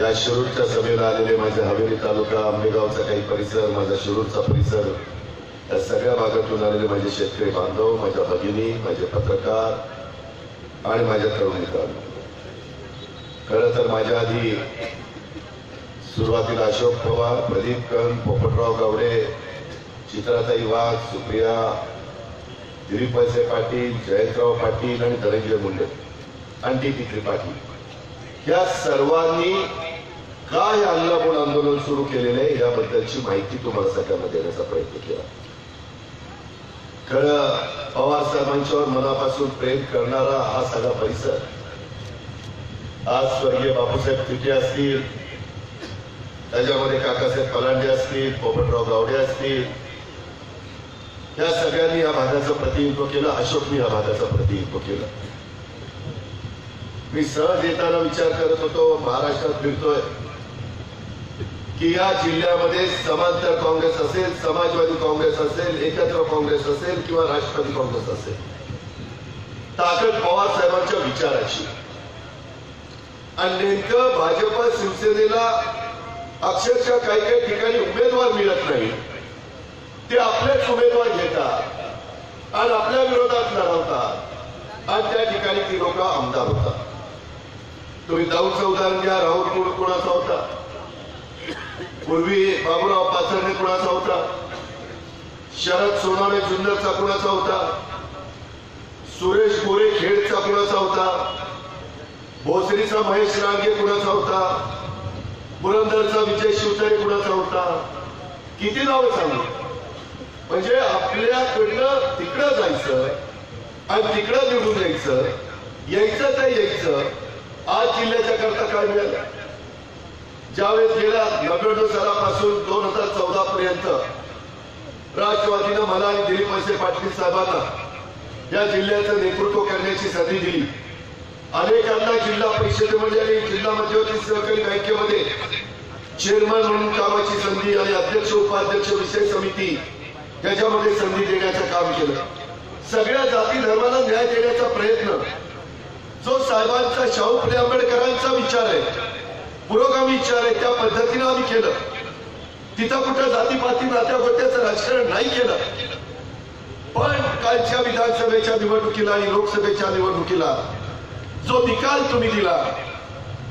या शिरूरच्या सभेला आलेले माझे हवेली तालुका आंबेगावचा काही परिसर माझा शिरूरचा परिसर या सगळ्या भागातून आलेले माझे शेतकरी बांधव माझ्या भगिनी माझे पत्रकार आणि माझ्या तरुण मित्रांनो. खरं तर माझ्या आधी सुरुवातीला अशोक पवार प्रदीप कन पोपटराव गावडे चित्राताई वाघ सुप्रिया दिलीप पाटील जयंतराव पाटील आणि धनंजय मुंडे आणि डी पी त्रिपाठी. या सर्वांनी काय अंगलाबोल आंदोलन सुरू केलेलं आहे याबद्दलची माहिती तुम्हाला सगळ्यांना देण्याचा प्रयत्न केला. खरं पवार साहेबांच्यावर मनापासून प्रेम करणारा हा सगळा परिसर आज स्वर्गीय बापूसाहेब तिथे असतील त्याच्यामध्ये काकासाहेब पलांडे असतील पोपटराव गावडे असतील या सगळ्यांनी या भागाचं प्रतिनिधित्व केलं अशोकनी या भागाचं प्रतिनिधित्व केलं. मी सहज येताना विचार करत होतो महाराष्ट्रात फिरतोय. की या जिल्ह्यामध्ये समांतर काँग्रेस असेल समाजवादी काँग्रेस असेल एकत्र काँग्रेस असेल किंवा राष्ट्रवादी काँग्रेस असेल. ताकद पवार साहेबांच्या विचाराची. आणि नेमकं भाजप शिवसेनेला अक्षरशः काही काही ठिकाणी उमेदवार मिळत नाही. ते आपलेच उमेदवार घेतात आणि आपल्या विरोधात लढवतात. आणि त्या ठिकाणी ती लोक आमदार होतात. तुम्ही दाऊदचं उदाहरण घ्या राहुल कुड कोणाचा होता? पूर्वी बाबूराव पाचरणे कुणाचा होता? शरद सोनावणे जुन्नरचा कुणाचा होता? सुरेश गोरे खेडचा कुणाचा होता? भोसरीचा महेश रांगे कुणाचा होता? पुरंदरचा विजय शिवतरे कुणाचा होता? किती नावं सांगू? म्हणजे आपल्याकडनं तिकडं जायचं आणि तिकडं निवडून यायचं यायचं तर यायचं. आज जिल्ह्याच्या करता काय मिळालं? ज्यावेळेस गेल्या नव्याण्णव सालापासून दोन हजार चौदा पर्यंत राष्ट्रवादीनं मला आणि दिलीप वळसे पाटील साहेबांना या जिल्ह्याचं नेतृत्व करण्याची संधी दिली. अनेकांना जिल्हा परिषदेमध्ये आणि जिल्हा मध्यवर्ती सहकारी बँकेमध्ये चेअरमन म्हणून कामाची संधी आणि अध्यक्ष उपाध्यक्ष विषय समिती याच्यामध्ये संधी देण्याचं काम केलं. सगळ्या जाती धर्माला न्याय देण्याचा प्रयत्न जो साहेबांचा शाहू फुले आंबेडकरांचा विचार आहे पुरोगामी विचार आहे त्या पद्धतीनं आम्ही केलं. तिथं कुठं जातीपाती नात्या गोत्याचं राजकारण नाही केलं. पण कालच्या विधानसभेच्या निवडणुकीला आणि लोकसभेच्या निवडणुकीला जो निकाल तुम्ही दिला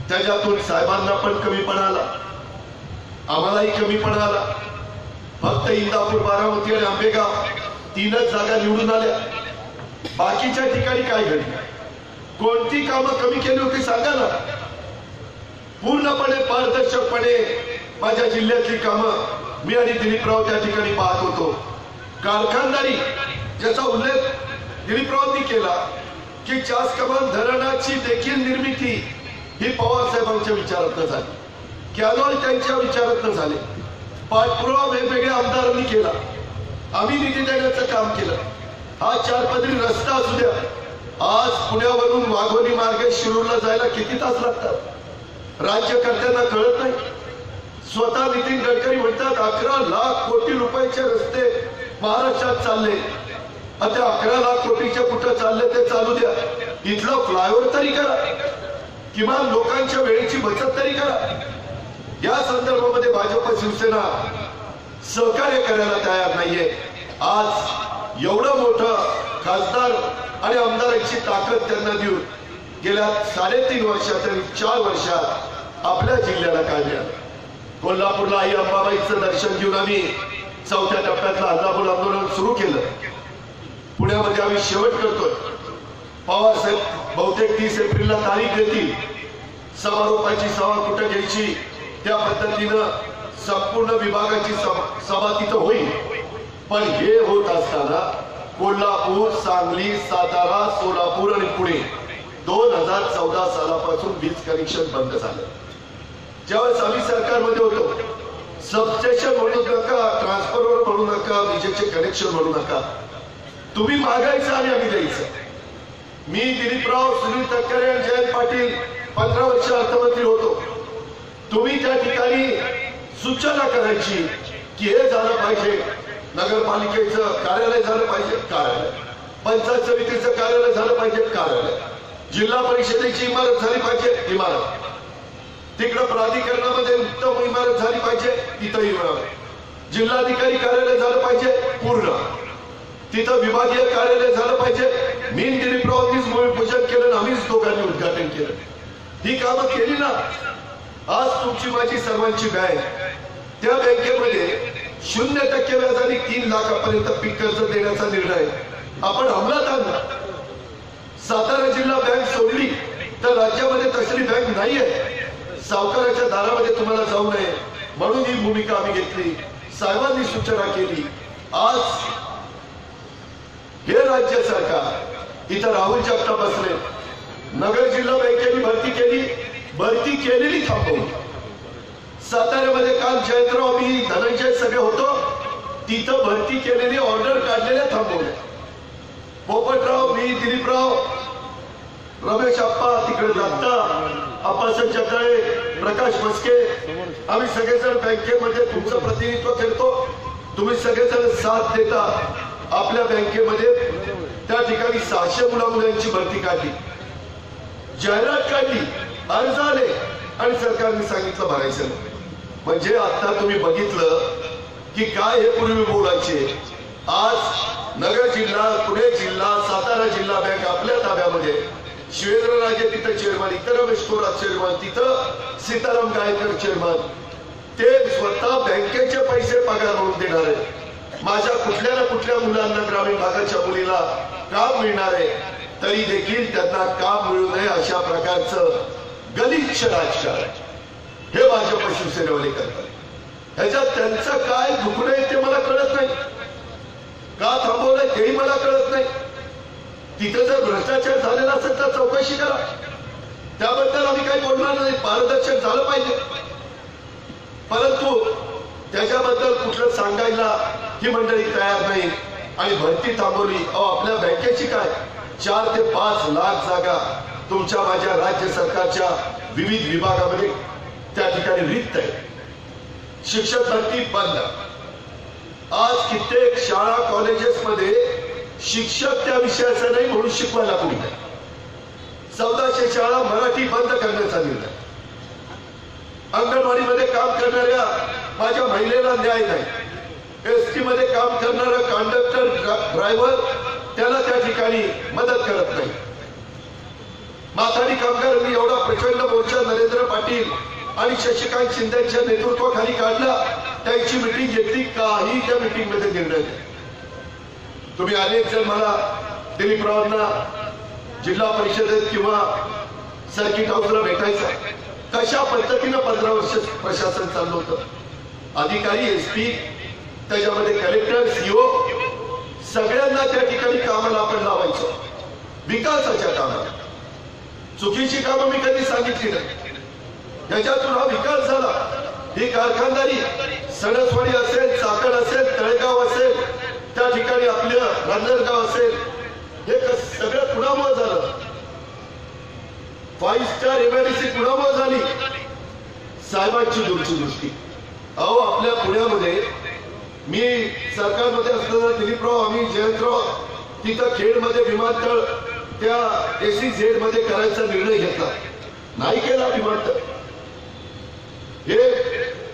त्याच्यातून साहेबांना पण कमीपणा आला आम्हालाही कमीपणा आला फक्त इंदापूर बारामती आणि आंबेगाव तीनच जागा निवडून आल्या. बाकीच्या ठिकाणी काय घडलं? कोणती कामं कमी केली होती सांगा ना. पूर्णपणे पारदर्शकपणे माझ्या जिल्ह्यातली कामं मी आणि दिलीपराव त्या ठिकाणी पाहत होतो. कारखानदारी ज्याचा उल्लेख दिलीपरावांनी केला की चास कमान धरणाची देखील निर्मिती ही पवार साहेबांच्या विचारातनं झाली. कॅनॉल त्यांच्या विचारातनं झाले. पाठपुरावा वेगवेगळ्या आमदारांनी केला. आम्ही निधी देण्याचं काम केलं. हा चार पदरी रस्ता असू द्या. आज पुण्यावरून वाघोली मार्गे शिरूरला जायला किती तास लागतात? राज्यकर्त्यांना कळत नाही. स्वतः नितीन गडकरी म्हणतात अकरा लाख कोटी रुपयाचे रस्ते महाराष्ट्रात चालले. आता अकरा लाख कोटीच्या कुठं चालले ते चालू द्या. इथलं फ्लायओव्हर तरी करा. किमान लोकांच्या वेळेची बचत तरी करा. या संदर्भामध्ये भाजप शिवसेना सहकार्य करायला तयार नाहीये. आज एवढं मोठं खासदार आणि आमदारांची ताकद त्यांना देऊन गेल्या साडेतीन वर्षात आणि चार वर्षात आपल्या जिल्ह्याला काय कोल्हापूरला आई अंबाबाईचं दर्शन घेऊन आम्ही चौथ्या टप्प्यातलं हल्लापूर आंदोलन सुरू केलं. पुण्यामध्ये आम्ही शेवट करतोय. पवार साहेब बहुतेक तीस एप्रिलला तारीख देतील समारोपाची सभा कुठं घ्यायची त्या पद्धतीनं संपूर्ण विभागाची सभा तिथं होईल. पण हे होत असताना कोल्हापूर सांगली सातारा सोलापूर आणि पुणे दोन हजार चौदा सालापासून वीज कनेक्शन बंद झालं. ज्यावेळेस आम्ही सरकारमध्ये होतो सबस्टेशन म्हणू नका ट्रान्सफॉर्मर म्हणू नका विजेचे कनेक्शन म्हणू नका. तुम्ही मागायचं आणि आम्ही द्यायचं. मी दिलीपराव सुनील तटकरे आणि जयंत पाटील पंधरा वर्ष अर्थमंत्री होतो. तुम्ही त्या ठिकाणी सूचना करायची की हे झालं पाहिजे. नगरपालिकेचं कार्यालय झालं पाहिजे कार्यालय. पंचायत समितीचं कार्यालय झालं पाहिजे कार्यालय. जिल्हा परिषदेची इमारत झाली पाहिजे इमारत. तिकडं प्राधिकरणामध्ये उत्तम इमारत झाली पाहिजे तिथं इमारत जिल्हाधिकारी कार्यालय झालं पाहिजे पूर्ण. तिथं विभागीय कार्यालय झालं पाहिजे. मी दिलीपरावांनीच भूमिपूजन केलं आम्हीच दोघांनी उद्घाटन केलं. ही कामं केली ना आज तुमची माझी सर्वांची बँक. त्या बँकेमध्ये शून्य टक्के व्याजाने तीन लाखापर्यंत पीक कर्ज देण्याचा निर्णय. आपण अंमलात आणला. सातारा जिल्हा बँक सोडली तर राज्यामध्ये तसली बँक नाहीये. सावकाराच्या दारामध्ये तुम्हाला जाऊ नये म्हणून ही भूमिका आम्ही घेतली. साहेबांनी सूचना केली. आज हे राज्य सरकार इथं राहुल जगताप बसले. नगर जिल्हा बँकेने भरती केली. भरती केलेली थांबवली साताऱ्यामध्ये काल जयंतराव मी धनंजय सगळे होतो. तिथं भरती केलेली ऑर्डर काढलेल्या थांबवल्या पोपटराव मी दिलीपराव रमेश आप्पा तिकडे दत्ता अप्पासाहेब जगदाळे प्रकाश मस्के आम्ही सगळेजण बँकेमध्ये तुमचं प्रतिनिधित्व करतो. तुम्ही सगळेजण साथ देता आपल्या बँकेमध्ये. त्या ठिकाणी सहाशे मुला मुलांची भरती काढली. जाहिरात काढली अर्ज आले आणि सरकारने सांगितलं भरायचं नाही. म्हणजे आता तुम्ही बघितलं की काय हे पूर्वी बोलायचे. आज नगर जिल्हा पुणे जिल्हा सातारा जिल्हा बँक आपल्या ताब्यामध्ये शिवेंद्रराजे तिथं चेअरमन इतर रमेश थोरात चेअरमन तिथं सीताराम गायकर चेअरमन ते स्वतः बँकेचे पैसे पगार म्हणून देणार आहे माझ्या कुठल्या ना कुठल्या मुलांना ग्रामीण भागाच्या मुलीला काम मिळणार आहे. तरी देखील त्यांना काम मिळू नये अशा प्रकारचं गलिच्छ राजकारण. हे भाजप शिवसेनेवाले करतात ह्याच्यात त्यांचं काय दुखणं आहे ते मला कळत नाही. का थांबवलंय तेही मला कळत नाही. तिथं जर भ्रष्टाचार झालेला असेल तर चौकशी करा. त्याबद्दल आम्ही काही बोलणार नाही. पारदर्शक झालं पाहिजे. परंतु त्याच्याबद्दल कुठलं सांगायला ही मंडळी तयार नाही. आणि भरती थांबवली. अहो आपल्या बँकेची काय? चार ते पाच लाख जागा तुमच्या माझ्या राज्य सरकारच्या विविध विभागामध्ये त्या ठिकाणी रिक्त आहे शिक्षक भरती बंद. आज कित्येक शाळा कॉलेजेस मध्ये शिक्षक त्या विषयाचं नाही म्हणून शिकवायला कोणी नाही चौदाशे शाळा मराठी बंद करण्याचा निर्णय. अंगणवाडीमध्ये काम करणाऱ्या माझ्या महिलेला न्याय नाही. एस टी मध्ये काम करणारा कंडक्टर ड्रायव्हर त्याला त्या ठिकाणी मदत करत नाही. माथाडी कामगारांनी एवढा प्रचंड मोर्चा नरेंद्र पाटील आणि शशिकांत शिंदेच्या नेतृत्वाखाली काढला त्यांची मिटिंग घेतली काही त्या मिटिंगमध्ये निर्णय नाही. तुम्ही अनेक जण मला दिलीपरावांना जिल्हा परिषदेत किंवा सर्किट हाऊसला भेटायचं कशा पद्धतीनं पंधरा वर्ष प्रशासन चाललं होतं? अधिकारी एसपी त्याच्यामध्ये कलेक्टर सीओ सगळ्यांना त्या ठिकाणी कामाला आपण लावायचो. विकासाच्या कामाला. चुकीची कामं मी कधी सांगितली नाही. त्याच्यातून हा विकास झाला. ही कारखानदारी सणसवाडी असेल चाकण असेल तळेगाव असेल त्या ठिकाणी आपलं रांजणगाव असेल हे सगळं कुणामुळे झालं. फाईव्ह स्टार एमआयडीसी कुणामुळे झाली. साहेबांची दूरची दृष्टी अहो आपल्या पुण्यामध्ये मी सरकारमध्ये असताना दिलीपराव आम्ही जयंतराव तिथं खेडमध्ये विमानतळ त्या एसी झेडमध्ये करायचा निर्णय घेतला. नाही केला विमानतळ. हे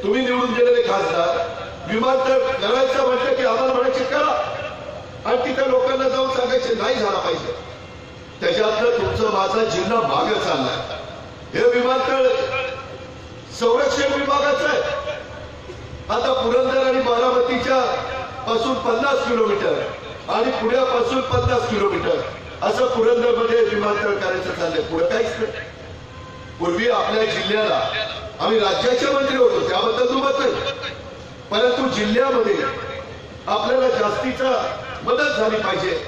तुम्ही निवडून गेलेले खासदार विमानतळ करायचं म्हटलं की आम्हाला म्हणायचे करा. आणि तिथे लोकांना जाऊन सांगायचे नाही झाला पाहिजे. त्याच्यातलं तुमचं माझा जिल्हा माग चाललाय. हे विमानतळ संरक्षण विभागाचं आहे. आता पुरंदर आणि बारामतीच्या पासून पन्नास किलोमीटर आणि पुण्यापासून पन्नास किलोमीटर असं पुरंदरमध्ये विमानतळ करायचं चाललंय. पुढे काहीच नाही. पूर्वी आपल्या जिल्ह्याला आम्ही राज्याचे मंत्री होतो त्याबद्दल दुमत नाही. परंतु जिल्ह्यामध्ये आपल्याला जास्तीचा मदत झाली पाहिजे.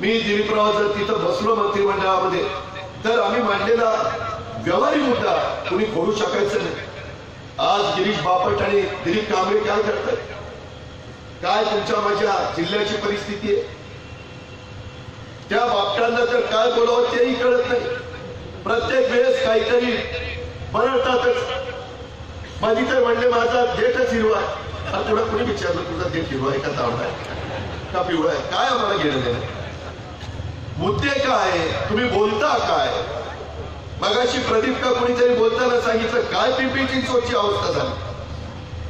मी दिलीपराव जर तिथं बसलो मंत्रिमंडळामध्ये तर आम्ही मांडलेला व्यवहारिक मुद्दा कुणी खोडू शकायचं नाही. आज गिरीश बापट आणि दिलीप कांबळे काय करतात? काय तुमच्या माझ्या जिल्ह्याची परिस्थिती आहे? त्या बापटांना तर काय बोलावं तेही कळत नाही. प्रत्येक वेळेस काहीतरी बरळतातच माझी तर म्हणले माझा देठच हिरवा आहे. आणि तुला कुणी विचारलं तुझा देठ हिरवा आहे का तावडा आहे का? पिवळा आहे? काय आम्हाला घेणं देणं मुद्दे काय? तुम्ही बोलता काय? मगाशी प्रदीप का कोणीतरी बोलताना सांगितलं काय पिंपरी चिंचवडची अवस्था झाली?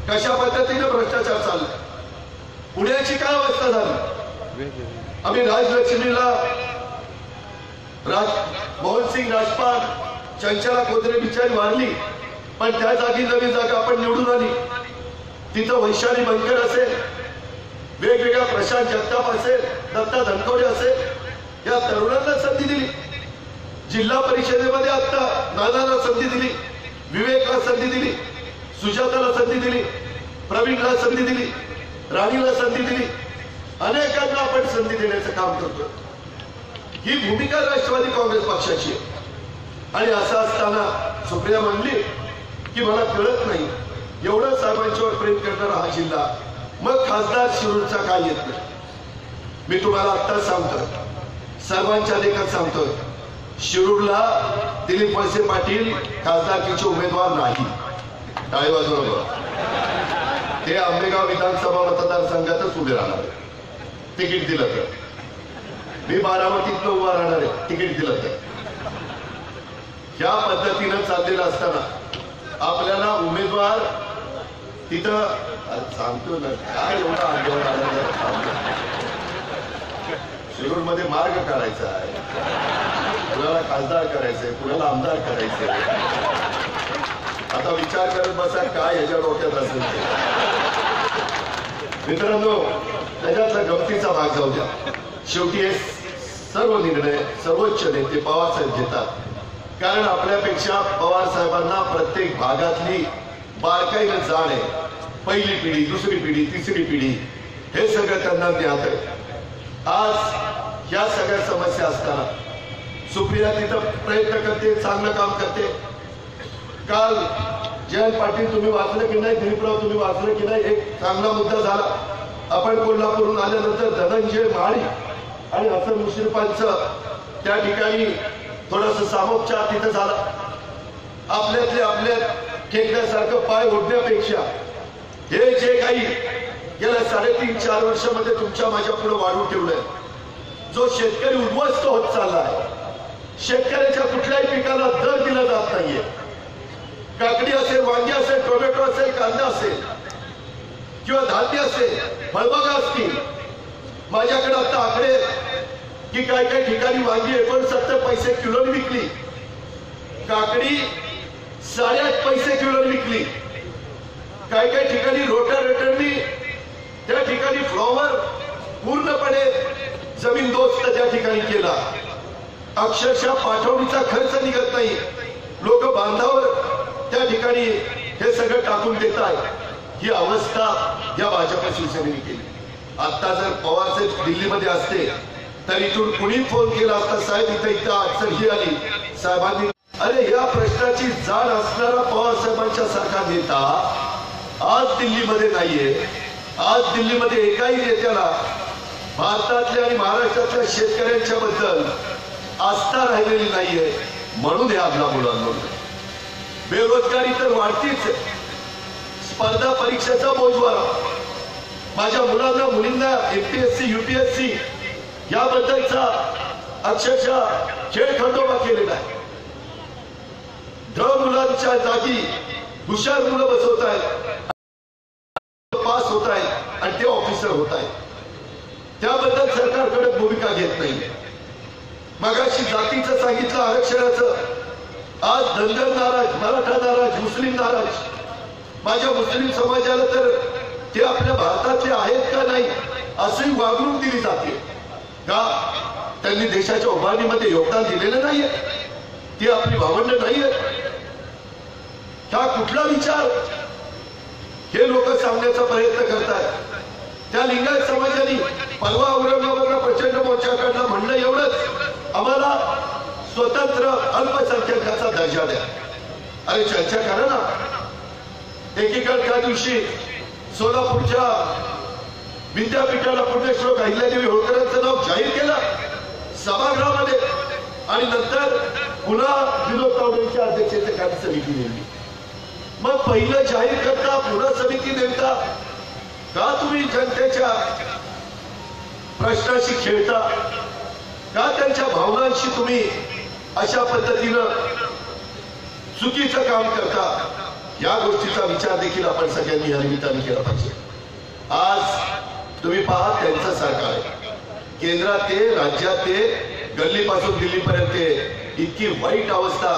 कशा पद्धतीने भ्रष्टाचार चालला? पुण्याची काय अवस्था झाली? आम्ही राजलक्ष्मीला राज मोहनसिंग राजपाल चंचला कोथरे बिचारी मारली. पण त्या जागी नवी जागा आपण निवडून आली तिथं वैशाली बनकर असेल वेगवेगळ्या प्रशांत जगताप असेल दत्ता धनकवडे असेल या तरुणांना संधी दिली. जिल्हा परिषदेमध्ये आता नानाला संधी दिली विवेकला संधी दिली सुजाताला संधी दिली प्रवीणला संधी दिली राणीला संधी दिली. अनेकांना आपण संधी देण्याचं काम करतो ही भूमिका राष्ट्रवादी काँग्रेस पक्षाची आहे. आणि असं असताना सुप्रिया म्हणली की मला कळत नाही एवढं साहेबांच्यावर प्रेम करणारा हा जिल्हा मग खासदार शिरूरचा काय येत नाही? मी तुम्हाला आत्ताच सांगतोय साहेबांच्या लेखात सांगतोय शिरूरला दिलीप वळसे पाटील खासदारकीचे उमेदवार नाही. टाळी बरोबर ते आंबेगाव विधानसभा मतदारसंघातच उभे राहणार तिकीट दिलं तर. मी बारामतीत उभा राहणार आहे. तिकीट दिलं तर. ह्या पद्धतीनं चाललेलं असताना आपल्याला उमेदवार तिथं सांगतो ना काय एवढा आंदोलन आलं शिरूरमध्ये मार्ग काढायचा आहे. कुणाला खासदार करायचंय कुणाला आमदार करायचंय. आता विचार करत बसा काय याच्या डोक्यात असेल मित्रांनो त्याच्यातला गमतीचा भाग जाऊ द्या. शेवटी हे सर्व निर्णय सर्वोच्च नेते पवार साहेब घेतात. कारण आपल्यापेक्षा पवार साहेबांना प्रत्येक भागातली बारकाईनं जाण आहे पहिली पिढी दुसरी पिढी तिसरी पिढी हे सगळं त्यांना ज्ञात आहे. आज ह्या सगळ्या समस्या असताना सुप्रिया तिथं प्रयत्न करते चांगलं काम करते. काल जयंत पाटील तुम्ही वाचलं की नाही? दिलीपराव तुम्ही वाचलं की नाही? एक चांगला मुद्दा झाला. आपण कोल्हापूरून आल्यानंतर धनंजय माळी आणि हसन मुश्रीफांचं त्या ठिकाणी थोडस सामोपचार तिथं झाला. आपल्यातले आपल्या खेकण्यासारखं पाय ओढण्यापेक्षा हे जे काही गेल्या साडेतीन चार वर्षामध्ये तुमच्या माझ्या पुढे वाढून ठेवलंय जो शेतकरी उद्ध्वस्त होत चाललाय शेतकऱ्याच्या कुठल्याही पिकाला दर दिला जात नाहीये. काकडी असेल वांगी असेल टोमॅटो असेल कांदा असेल किंवा धान्य असेल फळबागा असतील माझ्याकडे आता आकडे की काय काय ठिकाणी वांगी एकोणसत्तर पैसे किलोनी विकली. काकडी साड्यात पैसे किलोनी विकली. काही काही ठिकाणी रोटर रेटरनी त्या ठिकाणी फ्लॉवर पूर्णपणे जमीन दोस्त त्या ठिकाणी केला. अक्षरशः पाठवणीचा खर्च निघत नाही. लोक बांधावर त्या ठिकाणी हे सगळं टाकून देत आहेत. ही अवस्था या भाजप शिवसेनेने केली. आता जर पवार साहेब दिल्लीमध्ये असते तर इथून कुणी फोन केला असता साहेब इथं इथं अडचण ही आली. साहेबांनी अरे या प्रश्नाची जाण असणारा पवारसाहेबांच्या सारखा नेता आज दिल्लीमध्ये नाहीये. आज दिल्लीमध्ये एकाही नेत्याला भारतातल्या आणि महाराष्ट्रातल्या शेतकऱ्यांच्या बद्दल आस्था राहिलेली नाहीये म्हणून हे आपल्या मुलांना बेरोजगारी तर वाढतीच आहे. स्पर्धा परीक्षेचा बोजवारा माझ्या मुलांना मुलींना एमपीएससी युपीएससी याबद्दलचा अक्षरशः खेळ खंडोबा केलेला आहे. ध मुलांच्या जागी हुशार मुलं बसवत आहेत. पास होत आहेत आणि ते ऑफिसर होत आहेत. त्याबद्दल सरकारकडे भूमिका घेत नाही. मगाशी जातीचं सांगितलं आरक्षणाचं. आज धनगर नाराज मराठा नाराज मुस्लिम नाराज. माझ्या मुस्लिम समाजाला तर ते आपल्या भारतातले आहेत का नाही अशी वागणूक दिली जाते. का? त्यांनी देशाच्या उभारणीमध्ये योगदान दिलेलं नाहीये. ती आपली भावंड नाहीये हा कुठला विचार? हे लोक सांगण्याचा प्रयत्न करतात त्या लिंगायत समाजाने परवा औरंगाबादला प्रचंड मोर्चा काढला एवढंच. आम्हाला स्वतंत्र अल्पसंख्याकाचा दर्जा द्या. अरे चर्चा करा ना. एकीकडे त्या दिवशी सोलापूरच्या विद्यापीठाला पुण्यश्लोक अहिल्यादेवी होळकरांचं नाव जाहीर केलं सभागृहामध्ये. आणि नंतर पुन्हा विनोद तावडेंच्या अध्यक्षतेखाली समिती नेमली. मग पहिलं जाहीर करता पुन्हा समिती नेमता. का तुम्ही जनतेच्या प्रश्नाशी खेळता? का त्यांच्या भावनांशी तुम्ही अशा पद्धतीनं चुकीचं काम करता? या गोष्टीचा विचार देखील आपण सगळ्यांनी या निमित्ताने केला पाहिजे. आज तुम्ही पहा त्यांचं सरकार आहे. केंद्रात ते राज्यात ते गल्लीपासून दिल्लीपर्यंत ते. इतकी वाईट अवस्था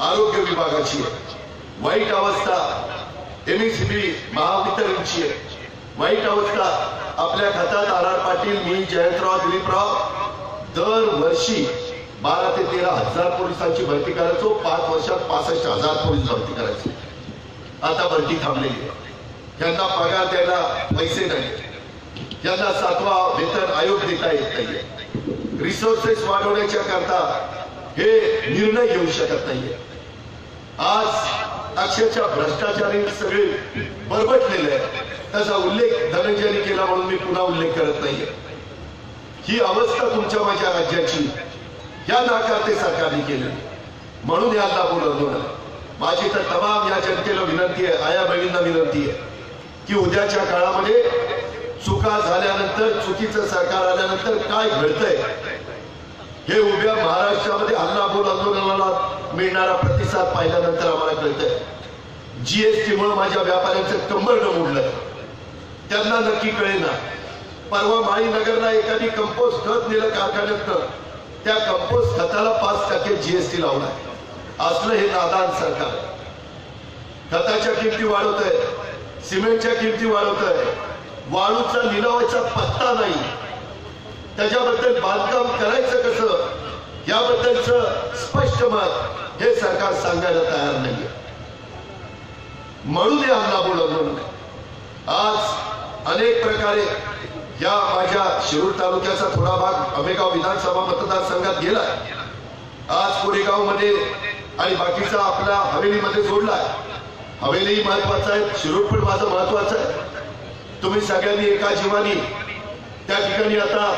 आरोग्य विभागाची आहे. वाईट अवस्था एमएससीबी महावितरणची आहे. वाईट अवस्था आपल्या खात्यात आर आर पाटील मी जयंतराव दिलीपराव दरवर्षी बारा ते तेरा हजार पोलिसांची भरती करायचो. पाच वर्षात पासष्ट हजार पोलीस भरती करायचो. आता भरती थांबलेली आहे. त्यांना पगार द्यायला पैसे नाही. त्यांना सातवा वेतन आयोग देता येत नाहीये. रिसोर्सेस वाढवण्याच्या करता हे निर्णय घेऊ शकत नाहीये. आज अक्षरशः भ्रष्टाचारी सगळे बरबटलेले आहेत. त्याचा उल्लेख धनंजयने केला म्हणून मी पुन्हा उल्लेख करत नाहीये. ही अवस्था तुमच्या माझ्या राज्याची या नाकारते सरकारने केली. म्हणून या दाबून आंदोलन माझी तर तमाम या जनतेला विनंती आहे आया बहिणींना विनंती आहे की उद्याच्या काळामध्ये चुका झाल्यानंतर चुकीचं सरकार आल्यानंतर काय घडतंय हे उभ्या महाराष्ट्रामध्ये हल्लाबोल आंदोलनाला मिळणारा प्रतिसाद पाहिल्यानंतर आम्हाला कळतंय. जीएसटी मुळे माझ्या व्यापाऱ्यांचं कंबर उडलं त्यांना नक्की कळेना. परवा माळीनगरला एखादी कंपोस्ट खत नेलं कारखान्यात त्या कंपोस्ट खताला पाच टक्के जीएसटी लावलाय असलं हे नादान सरकार. खताच्या किमती वाढवत आहे सिमेंटच्या किमती वाढवत आहे वाळूचा लिलावाचा पत्ता नाही. त्याच्याबद्दल बांधकाम करायचं कसं? याबद्दलच स्पष्ट मत हे सरकार सांगायला तयार नाहीये. म्हणून या हल्ला आंदोलन आज अनेक प्रकारे या माझ्या शिरूर तालुक्याचा थोडा भाग अमेगाव विधानसभा मतदारसंघात गेलाय. आज कोरेगावमध्ये आणि बाकीचा आपला हवेलीमध्ये जोडलाय. हवेली महत्वाचं आहे शिरूर पण माझं महत्वाचं आहे. तुम्ही सगळ्यांनी एका जीवानी त्या ठिकाणी आता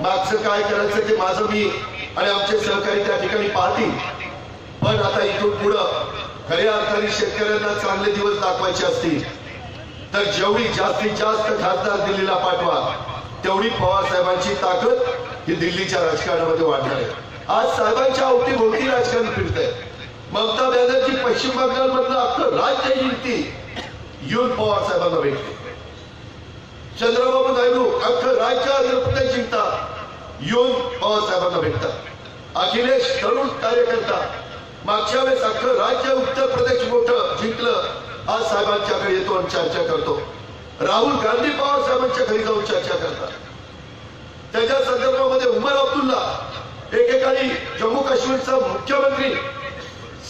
मागचं काय करायचं ते माझं मी आणि आमचे सहकारी त्या ठिकाणी पाहतील. पण आता इथून पुढं खऱ्या अर्थाने शेतकऱ्यांना चांगले दिवस दाखवायचे असतील. तर जेवढी जास्तीत जास्त खासदार दिल्लीला पाठवा तेवढी पवार साहेबांची ताकद ही दिल्लीच्या राजकारणामध्ये वाढणार आहे. आज साहेबांच्या अवतीभोवती राजकारण फिरत आहे ममता बॅनर्जी पश्चिम बंगाल मधलं अख्खं राज्य जिंकती येऊन पवार साहेबांना भेटते चंद्रबाबू नायडू अख्खं राज्य आंध्र प्रदेश जिंकतात येऊन पवार साहेबांना भेटतात. अखिलेश तरुण कार्यकर्ता मागच्या वेळेस अख्खं राज्य उत्तर प्रदेश मोठं जिंकलं. आज साहेबांच्याकडे येतो आणि चर्चा करतो. राहुल गांधी पवार साहेबांच्या घरी जाऊन चर्चा करतात. त्याच्या संदर्भामध्ये उमर अब्दुल्ला एकेकाळी जम्मू काश्मीरचा मुख्यमंत्री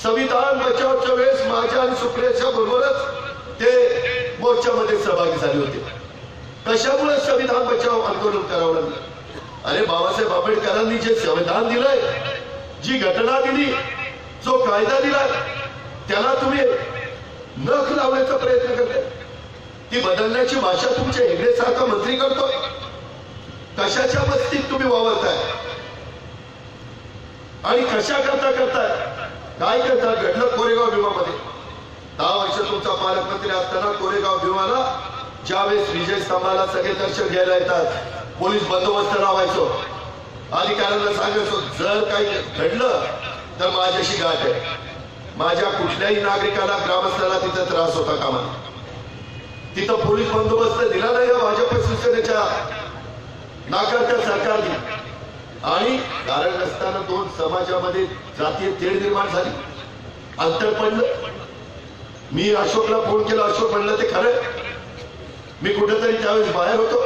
संविधान बचावच्या वेळेस माझ्या आणि सुप्रियाच्या बरोबरच ते मोर्चामध्ये सहभागी झाले होते. कशामुळे संविधान बचाव आंदोलन करावं लागलं? अरे बाबासाहेब आंबेडकरांनी जे संविधान दिलंय जी घटना दिली जो कायदा दिला त्याला तुम्ही नख लावण्याचा प्रयत्न करते ती बदलण्याची भाषा तुमच्या हेगडेसारखा मंत्री करतोय. कशाच्या मस्तीत तुम्ही वावरताय? आणि कशा करता करताय? काय करता? घडलं कोरेगाव भीमामध्ये. दहा वर्ष तुमचा पालकमंत्री असताना कोरेगाव भीमाला ज्यावेळेस विजय स्तंभाला सगळे दर्शन घ्यायला येतात पोलीस बंदोबस्त लावायचो. अधिकाऱ्यांना सांगायचो जर काही घडलं तर माझ्याशी गाठ आहे. माझ्या कुठल्याही नागरिकाला ग्रामस्थाला तिचा त्रास होता कामा तिथं पोलीस बंदोबस्त दिला नाही या भाजप शिवसेनेच्या नाकारत्या सरकारने. आणि कारण नसताना दोन समाजामध्ये जातीय तेढ निर्माण झाली. अंतर पडलं. मी अशोकला फोन केला अशोक म्हणलं ते खरं मी कुठेतरी त्यावेळेस बाहेर होतो.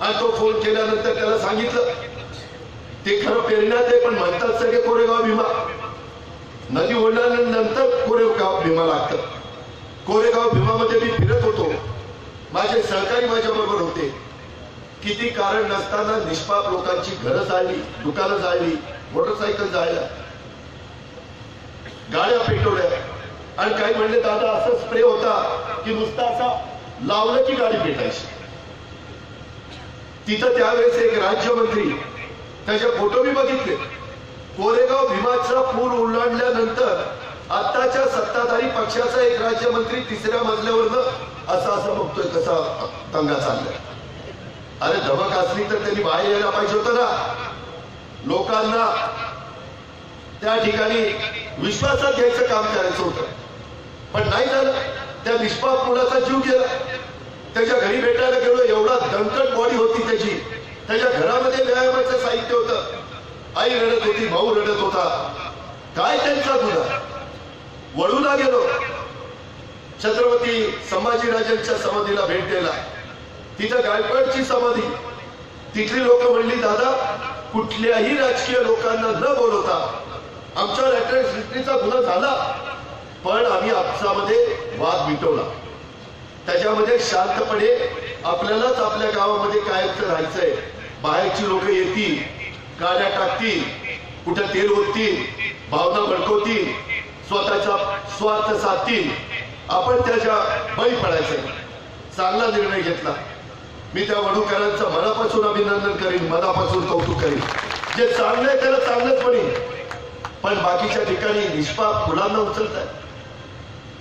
आणि तो फोन केल्यानंतर त्याला सांगितलं ते खरं पेरण्यात आहे पण म्हणतात सगळे कोरेगाव भीमा. नदी ओढल्यानंतर कोरेगाव भीमा लागतं. कोरेगाव भीमामध्ये मी फिरत होतो. माझे सहकारी माझ्या बरोबर होते. किती कारण नसताना निष्पाप लोकांची घरं जाळली दुकानं जाळली मोटरसायकल जाळल्या गाड्या पेटवल्या. आणि काही म्हणले दादा असं स्प्रे होता की नुसता असा लावलं की गाडी पेटायची. तिथं त्यावेळेस एक राज्यमंत्री त्याचे फोटो मी बघितले कोरेगाव भीमाचा पूल ओलांडल्यानंतर आताच्या सत्ताधारी पक्षाचा एक राज्यमंत्री तिसऱ्या मजल्यावरनं असं असं बघतोय कसा दंगा चाललाय. अरे धमक असली तर त्यांनी बाहेर यायला पाहिजे होतं ना. लोकांना त्या ठिकाणी विश्वासात घ्यायचं काम करायचं होतं. पण नाही झालं. त्या निष्पाप मुलाचा जीव गेला. त्याच्या घरी भेटायला गेलो एवढा दणकट बॉडी होती त्याची. त्याच्या घरामध्ये व्यायामाचं साहित्य होतं. आई रडत होती भाऊ रडत होता. काय त्यांचा गुन्हा? वळूला गेलो छत्रपती संभाजीराजांच्या समाधीला भेट द्यायला. तिथं गायकवाडची समाधी. तिथली लोक म्हणली दादा कुठल्याही राजकीय लोकांना न बोलवता आमच्यावर सृष्टीचा गुन्हा झाला. पण आम्ही आपसामध्ये वाद मिटवला. त्याच्यामध्ये शांतपणे आपल्यालाच आपल्या गावामध्ये कायमचं राहायचंय. बाहेरची लोक येतील गाड्या टाकतील कुठे तेल होतील भावना भडकवतील स्वतःचा स्वार्थ साधतील. आपण त्याच्या बळी पडायचं. चांगला निर्णय घेतला. मी त्या वडूकरांचं मनापासून अभिनंदन करीन मनापासून कौतुक करीन. जे चांगलं आहे त्याला चांगलंच म्हणेन पण बाकीच्या ठिकाणी निष्पाप मुलांना उचलत आहे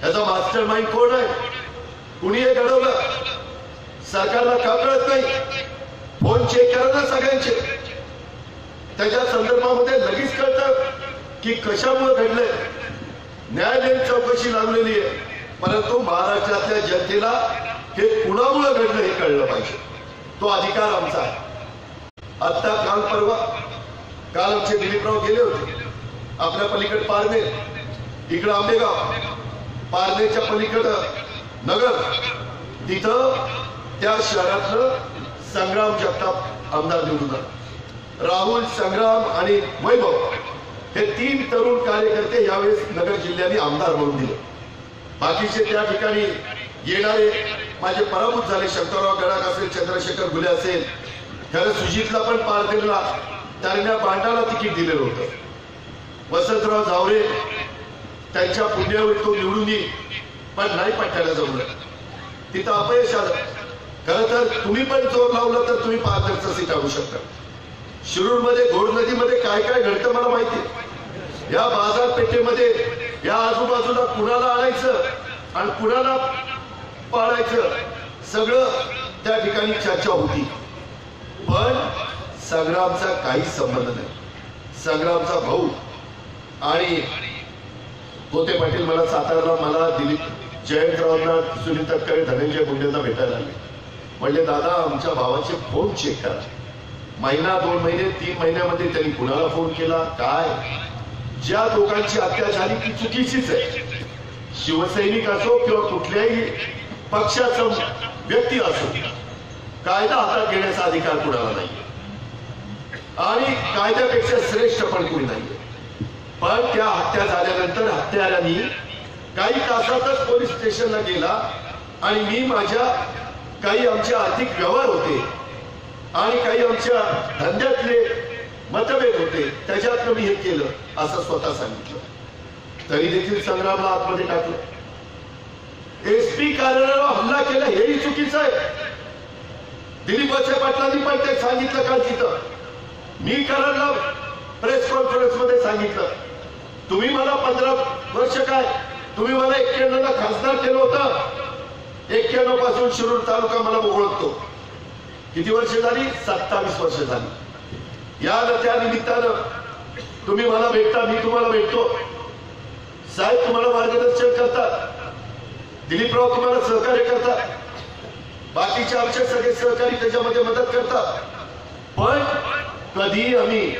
याचा मास्टर माइंड कोण आहे? कुणी हे घडवलं सरकारला का कळत नाही. फोन चेक करा ना सगळ्यांचे. त्याच्या संदर्भामध्ये लगेच कळतं की कशामुळे घडलंय. न्यायालयीन चौकशी लागलेली आहे. परंतु महाराष्ट्रातल्या जनतेला हे कुणामुळे घडलं हे कळलं पाहिजे. तो अधिकार आमचा आहे. आता काल परवा काल आमचे दिलीपराव गेले होते. आपल्या पलीकडे पारणे इकडं आंबेगाव. पारनेच्या पलीकडं नगर तिथं त्या शहरातलं संग्राम जगताप आमदार निवडून आले. राहुल संग्राम आणि वैभव हे तीन तरुण कार्यकर्ते यावेळेस नगर जिल्ह्याने आमदार म्हणून दिले. बाकीचे त्या ठिकाणी येणारे माझे पराभूत झाले. शंकरराव गडाख असेल चंद्रशेखर गुले असेल खरं सुजितला पण पार त्यांना बांडाला तिकीट दिलेलं होतं. वसंतराव झावरे त्यांच्या पुण्यावर तो निवडून येईल. पण नाही पट्ट्याला जमलं. तिथं अपयश आलं. खरं तर तुम्ही पण जोर लावला तर तुम्ही पारदर्शक सीट आणू शकता. शिरूरमध्ये घोड नदीमध्ये काय काय घडतं मला माहिती या बाजारपेठेमध्ये या आजूबाजूला कुणाला आणायचं आणि कुणाला पाळायचं सगळं त्या ठिकाणी चर्चा होती. पण संग्रामचा काही संबंध नाही. संग्रामचा भाऊ आणि होते पाटील मला सातारला मला दिलीप जयंतरावना सुनील तटकरे धनंजय मुंडेंना भेटायला आले. म्हणले दादा आमच्या भावाचे फोन चेक करा. महिना दोन महिने तीन महिन्यामध्ये त्यांनी कुणाला फोन केला? काय? ज्या लोकांची हत्या झाली ती चुकीचीच आहे. शिवसैनिक असो किंवा कुठल्याही पक्षाचा व्यक्ती असो कायदा हातात घेण्याचा अधिकार कुणाला नाही. आणि कायद्यापेक्षा श्रेष्ठ पण कुणी नाहीये. पण त्या हत्या झाल्यानंतर हत्यारांनी काही तासातच पोलीस स्टेशनला गेला आणि मी माझ्या काही आमचे आर्थिक व्यवहार होते आणि काही आमच्या धंद्यातले मतभेद होते त्याच्यातनं मी हे केलं असं स्वतः सांगितलं. तरी देखील संग्रामला आतमध्ये टाकलं. एसपी कार्यालयावर हल्ला केला हेही चुकीचं आहे. दिलीप वळसे पाटलांनी पण ते सांगितलं काल तिथं. मी कराडला प्रेस कॉन्फरन्समध्ये सांगितलं. तुम्ही मला पंधरा वर्ष काय तुम्ही मला एक्क्याण्णव ला खासदार केलं होतं. एक्क्याण्णवपासून शिरूर तालुका मला ओळखतो किती वर्ष झाली? सत्तावीस वर्ष झाली. या त्या निमित्तानं तुम्ही मला भेटता मी तुम्हाला भेटतो. साहेब तुम्हाला मार्गदर्शन करतात. दिलीपराव तुम्हाला सहकार्य करतात. बाकीचे आमचे सगळे सहकारी त्याच्यामध्ये मदत करतात. पण कधी आम्ही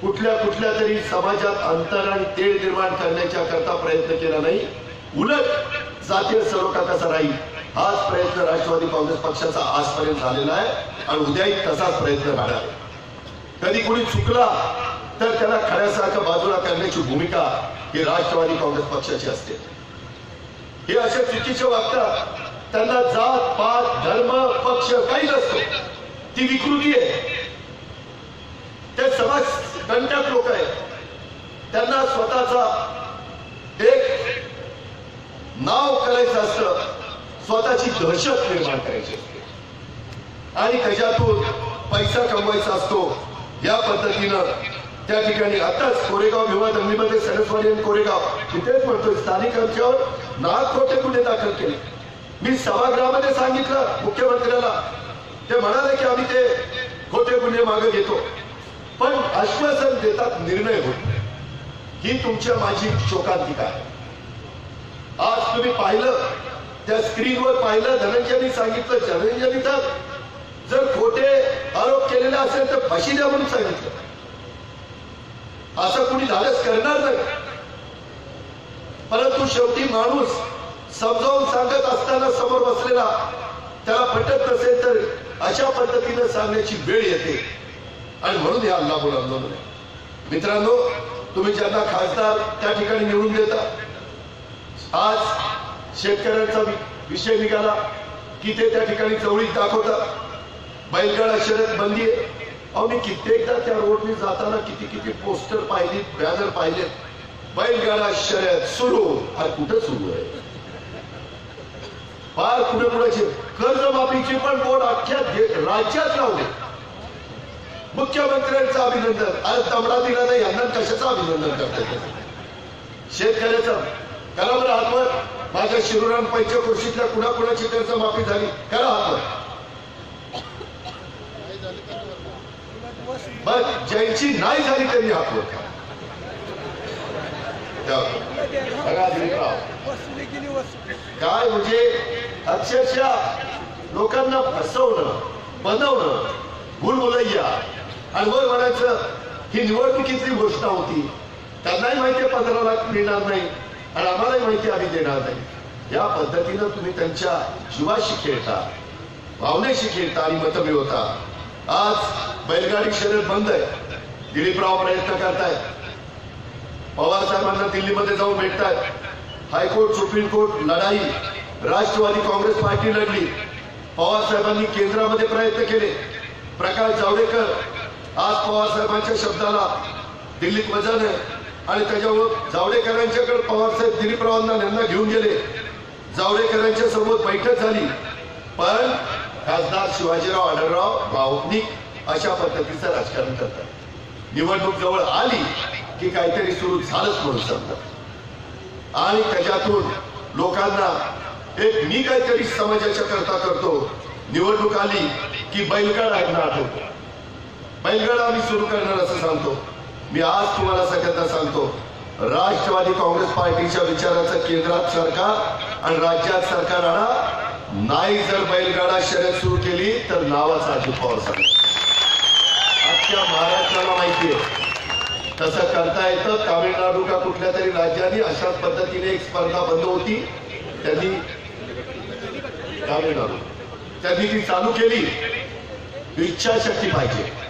कुठल्या कुठल्या तरी समाजात अंतर आणि तेढ निर्माण करण्याच्या करता प्रयत्न केला नाही. उलट जातीय सरोटा कसा राहील? हाच प्रयत्न राष्ट्रवादी काँग्रेस पक्षाचा आजपर्यंत झालेला आहे आणि उद्याही तसाच प्रयत्न राहणार आहे. कधी कोणी चुकला तर त्याला खऱ्यासारखं बाजूला करण्याची भूमिका ही राष्ट्रवादी काँग्रेस पक्षाची असते. हे असे चुकीचे वागतात त्यांना जात पात धर्म पक्ष काही नसतो. ती विकृती आहे. ते समाज दंडक लोक आहेत. त्यांना स्वतःचा एक नाव करायचं असतं. स्वतःची दहशत निर्माण करायची असते. आणि त्याच्यातून पैसा कमवायचा असतो. या पद्धतीनं त्या ठिकाणी आताच कोरेगाव विवाह दंगलीमध्ये सरस्वती आणि कोरेगाव तिथेच म्हणतोय स्थानिक आमच्यावर नाग खोटे गुन्हे दाखल केले. मी सभागृहामध्ये सांगितलं मुख्यमंत्र्याला. ते म्हणाले की आम्ही ते खोटे गुन्हे मागे घेतो. पण आश्वासन देतात निर्णय होत ही तुमच्या माझी शोकांतिका आहे. आज तुम्ही पाहिलं त्या स्क्रीनवर पाहिलं धनंजयनी सांगितलं धनंजयनी तर जर खोटे आरोप केलेले असेल तर फाशी द्या म्हणून सांगितलं. असं कुणी धाडस करणार नाही. परंतु शेवटी माणूस समजावून सांगत असताना समोर बसलेला त्याला पटत नसेल तर अशा पद्धतीनं सांगण्याची वेळ येते. आणि म्हणून हे अल्लापूर आंदोलन आहे मित्रांनो तुम्ही ज्यांना खासदार त्या ठिकाणी निवडून देता आज शेतकऱ्यांचा विषय निघाला की ते त्या ठिकाणी चवळीत दाखवतात. बैलगाडा शर्यत बंदी आहे. अहो मी कित्येकदा त्या रोडने जाताना किती किती पोस्टर पाहिली बॅनर पाहिले बैलगाडा शर्यत सुरू. हा कुठं सुरू आहे? फार कुठे कुणाचे कर्जमाफीची पण बोर्ड अख्ख्या राज्यात लावले. मुख्यमंत्र्यांचं अभिनंदन. आज दमडा दिला नाही यांना कशाचं अभिनंदन करतात शेतकऱ्याचं करा बरं हातवर. माझ्या शिरुराम पंचकृषीतल्या कुणाकुणाची कर्जमाफी झाली? करा हातवर. मग ज्यांची नाही झाली त्यांनी हातवर काय म्हणजे अक्षरशः लोकांना फसवणं बनवणं भूल मुलैया वर वाढायचं ही निवडणुकीतली गोष्ट होती. त्यांनाही माहिती पंधरा लाख मिळणार नाही आणि आम्हालाही माहिती आम्ही देणार नाही. या पद्धतीनं तुम्ही त्यांच्या जीवाशी खेळता भावनेशी खेळता आणि मत मिळवता आज बैलगाडी शर्यत बंद आहे. दिलीपराव प्रयत्न करतायत. पवार साहेबांना दिल्लीमध्ये जाऊन भेटतायत. हायकोर्ट सुप्रीम कोर्ट लढाई. राष्ट्रवादी काँग्रेस पार्टी लढली. पवार साहेबांनी केंद्रामध्ये प्रयत्न केले. प्रकाश जावडेकर आज पवार साहेबांच्या शब्दाला दिल्लीत वजन आहे. आणि त्याच्यामुळं जावडेकरांच्याकडे पवार साहेब दिलीपरावांना यांना घेऊन गेले. जावडेकरांच्या समोर बैठक झाली. पण खासदार शिवाजीराव आढळराव भावनिक अशा पद्धतीचं राजकारण करतात. निवडणूक जवळ आली की काहीतरी सुरू झालंच म्हणून सांगतात. आणि त्याच्यातून लोकांना एक मी काहीतरी समाजाच्या करता करतो. निवडणूक आली की बैलगाड यांना आठवतो बैलगाडा आम्ही सुरू करणार असं सांगतो. मी आज तुम्हाला सगळ्यांना सांगतो राष्ट्रवादी काँग्रेस पार्टीच्या विचाराचं केंद्रात सरकार आणि राज्यात सरकार आणा. नाही जर बैलगाडा शर्यत सुरू केली तर नावाचा अजित पवार सांग आजच्या महाराष्ट्राला माहिती आहे. तसं करता येतं तामिळनाडू का कुठल्या तरी राज्याने अशाच पद्धतीने एक स्पर्धा बंद होती. त्यांनी तामिळनाडू. त्यांनी ती चालू केली. इच्छाशक्ती पाहिजे.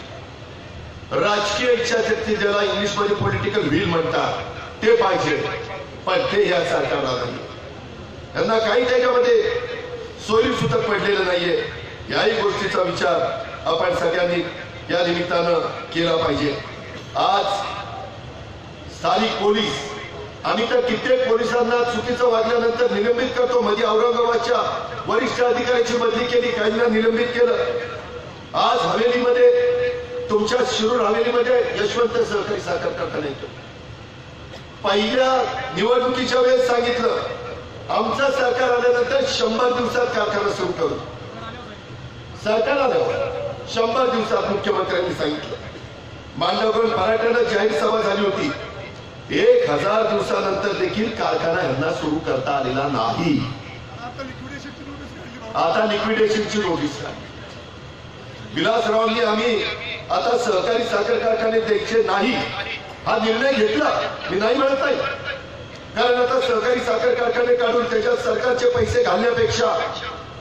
राजकीय इच्छाशक्ती ज्याला इंग्लिशमध्ये पॉलिटिकल व्हील म्हणतात ते पाहिजे. पण ते या सरकारला नाही. यांना काही त्याच्यामध्ये सोयी सुतक पडलेलं नाहीये. याही गोष्टीचा विचार आपण सगळ्यांनी या निमित्तानं केला पाहिजे. आज स्थानिक पोलीस आम्ही तर कित्येक पोलिसांना चुकीचं वागल्यानंतर निलंबित करतो. मध्ये औरंगाबादच्या वरिष्ठ अधिकाऱ्याची बदली केली काहींना निलंबित केलं. आज हवेलीमध्ये तुमच्या शिरूर हवेलीमध्ये यशवंत सहकारी साखर कारखाना येतो पहिल्या निवडणुकीच्या वेळेस सांगितलं आमचं सरकार आल्यानंतर शंभर दिवसात कारखाना सुरू करू. सरकार आलं शंभर दिवसात मुख्यमंत्र्यांनी सांगितलं. मांडवगड मराठ्यानं जाहीर सभा झाली होती. एक हजार दिवसानंतर देखील कारखाना यांना सुरू करता आलेला नाही. आता लिक्विडेशनची नोटीस विलासरावांनी आम्ही आता सहकारी साखर कारखाने द्यायचे नाही. हा निर्णय घेतला. मी नाही म्हणत नाही कारण आता सहकारी साखर कारखाने काढून त्याच्यात सरकारचे पैसे घालण्यापेक्षा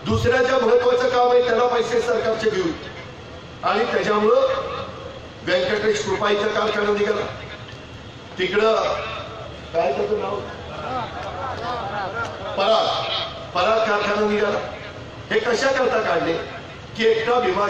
दुसऱ्या ज्या महत्वाचं काम आहे त्याला पैसे सरकारचे घेऊ आणि त्याच्यामुळं व्यंकटेश कृपाईचा कारखाना निघाला. तिकडं काय त्याचं नाव? पराग. पराग कारखाना निघाला. हे कशा करता काढले? की एकटा भीमा